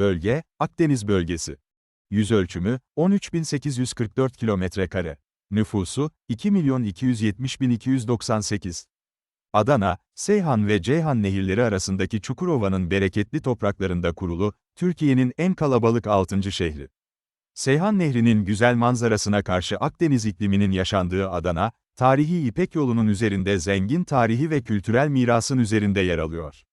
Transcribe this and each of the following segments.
Bölge, Akdeniz bölgesi. Yüzölçümü, 13.844 kilometre kare. Nüfusu, 2.270.298. Adana, Seyhan ve Ceyhan nehirleri arasındaki Çukurova'nın bereketli topraklarında kurulu, Türkiye'nin en kalabalık 6. şehri. Seyhan Nehri'nin güzel manzarasına karşı Akdeniz ikliminin yaşandığı Adana, tarihi İpek yolunun üzerinde zengin tarihi ve kültürel mirasın üzerinde yer alıyor.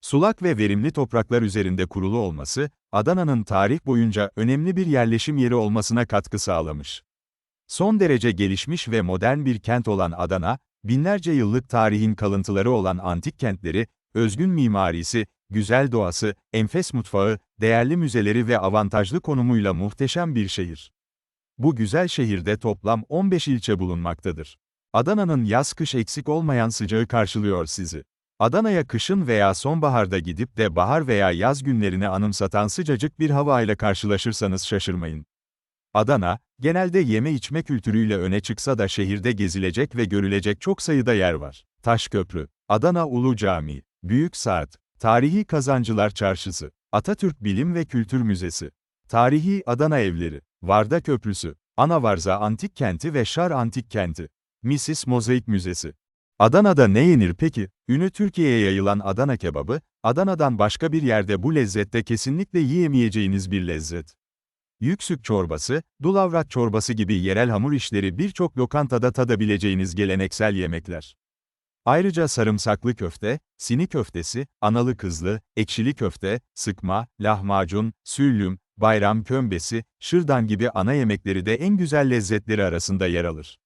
Sulak ve verimli topraklar üzerinde kurulu olması, Adana'nın tarih boyunca önemli bir yerleşim yeri olmasına katkı sağlamış. Son derece gelişmiş ve modern bir kent olan Adana, binlerce yıllık tarihin kalıntıları olan antik kentleri, özgün mimarisi, güzel doğası, enfes mutfağı, değerli müzeleri ve avantajlı konumuyla muhteşem bir şehir. Bu güzel şehirde toplam 15 ilçe bulunmaktadır. Adana'nın yaz-kış eksik olmayan sıcağı karşılıyor sizi. Adana'ya kışın veya sonbaharda gidip de bahar veya yaz günlerini anımsatan sıcacık bir hava ile karşılaşırsanız şaşırmayın. Adana, genelde yeme içme kültürüyle öne çıksa da şehirde gezilecek ve görülecek çok sayıda yer var. Taşköprü, Adana Ulu Camii, Büyük Saat, Tarihi Kazancılar Çarşısı, Atatürk Bilim ve Kültür Müzesi, Tarihi Adana Evleri, Varda Köprüsü, Anavarza Antik Kenti ve Şar Antik Kenti, Misis Mozaik Müzesi. Adana'da ne yenir peki? Ünü Türkiye'ye yayılan Adana kebabı, Adana'dan başka bir yerde bu lezzette kesinlikle yiyemeyeceğiniz bir lezzet. Yüksük çorbası, dulavrat çorbası gibi yerel hamur işleri birçok lokantada tadabileceğiniz geleneksel yemekler. Ayrıca sarımsaklı köfte, sini köftesi, analı kızlı, ekşili köfte, sıkma, lahmacun, süllüm, bayram kömbesi, şırdan gibi ana yemekleri de en güzel lezzetleri arasında yer alır.